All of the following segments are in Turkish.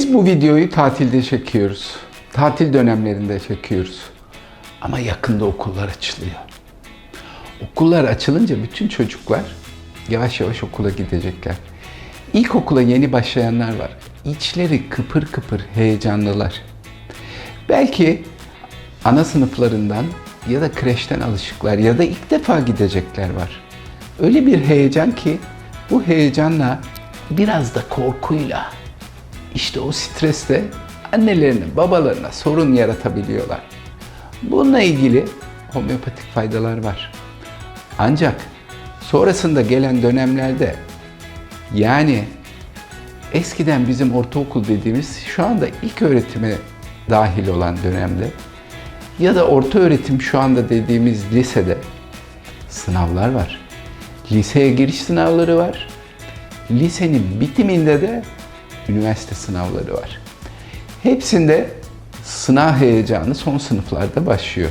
Biz bu videoyu tatilde çekiyoruz. Tatil dönemlerinde çekiyoruz. Ama yakında okullar açılıyor. Okullar açılınca bütün çocuklar yavaş yavaş okula gidecekler. İlkokula yeni başlayanlar var. İçleri kıpır kıpır heyecanlılar. Belki ana sınıflarından ya da kreşten alışıklar ya da ilk defa gidecekler var. Öyle bir heyecan ki bu heyecanla biraz da korkuyla işte o stresle annelerine, babalarına sorun yaratabiliyorlar. Bununla ilgili homeopatik faydalar var. Ancak sonrasında gelen dönemlerde yani eskiden bizim ortaokul dediğimiz şu anda ilk öğretime dahil olan dönemde ya da orta öğretim şu anda dediğimiz lisede sınavlar var. Liseye giriş sınavları var. Lisenin bitiminde de üniversite sınavları var. Hepsinde sınav heyecanı son sınıflarda başlıyor.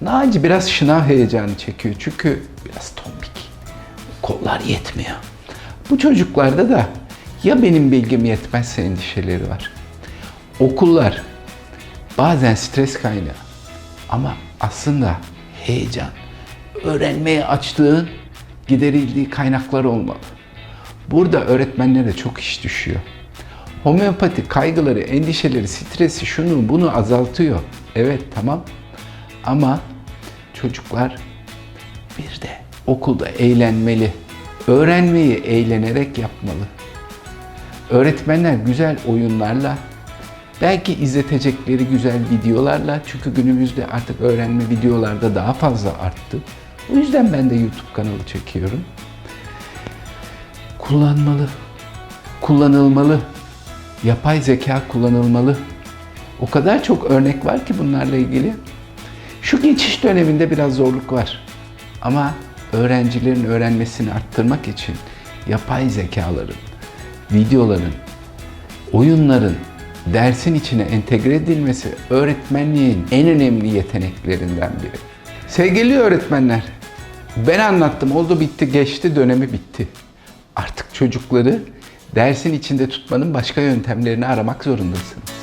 Naci biraz şınav heyecanı çekiyor çünkü biraz tombik. Kollar yetmiyor. Bu çocuklarda da ya benim bilgim yetmezse endişeleri var. Okullar bazen stres kaynağı ama aslında heyecan, öğrenmeye açlığın giderildiği kaynaklar olmalı. Burada öğretmenlere çok iş düşüyor. Homeopati kaygıları, endişeleri, stresi, şunu bunu azaltıyor. Evet tamam. Ama çocuklar bir de okulda eğlenmeli. Öğrenmeyi eğlenerek yapmalı. Öğretmenler güzel oyunlarla, belki izletecekleri güzel videolarla çünkü günümüzde artık öğrenme videolarda daha fazla arttı. O yüzden ben de YouTube kanalı çekiyorum. Kullanmalı, kullanılmalı. Yapay zeka kullanılmalı. O kadar çok örnek var ki bunlarla ilgili. Şu geçiş döneminde biraz zorluk var. Ama öğrencilerin öğrenmesini arttırmak için yapay zekaların, videoların, oyunların dersin içine entegre edilmesi öğretmenliğin en önemli yeteneklerinden biri. Sevgili öğretmenler, ben anlattım, oldu bitti, geçti, dönemi bitti. Artık çocukları dersin içinde tutmanın başka yöntemlerini aramak zorundasınız.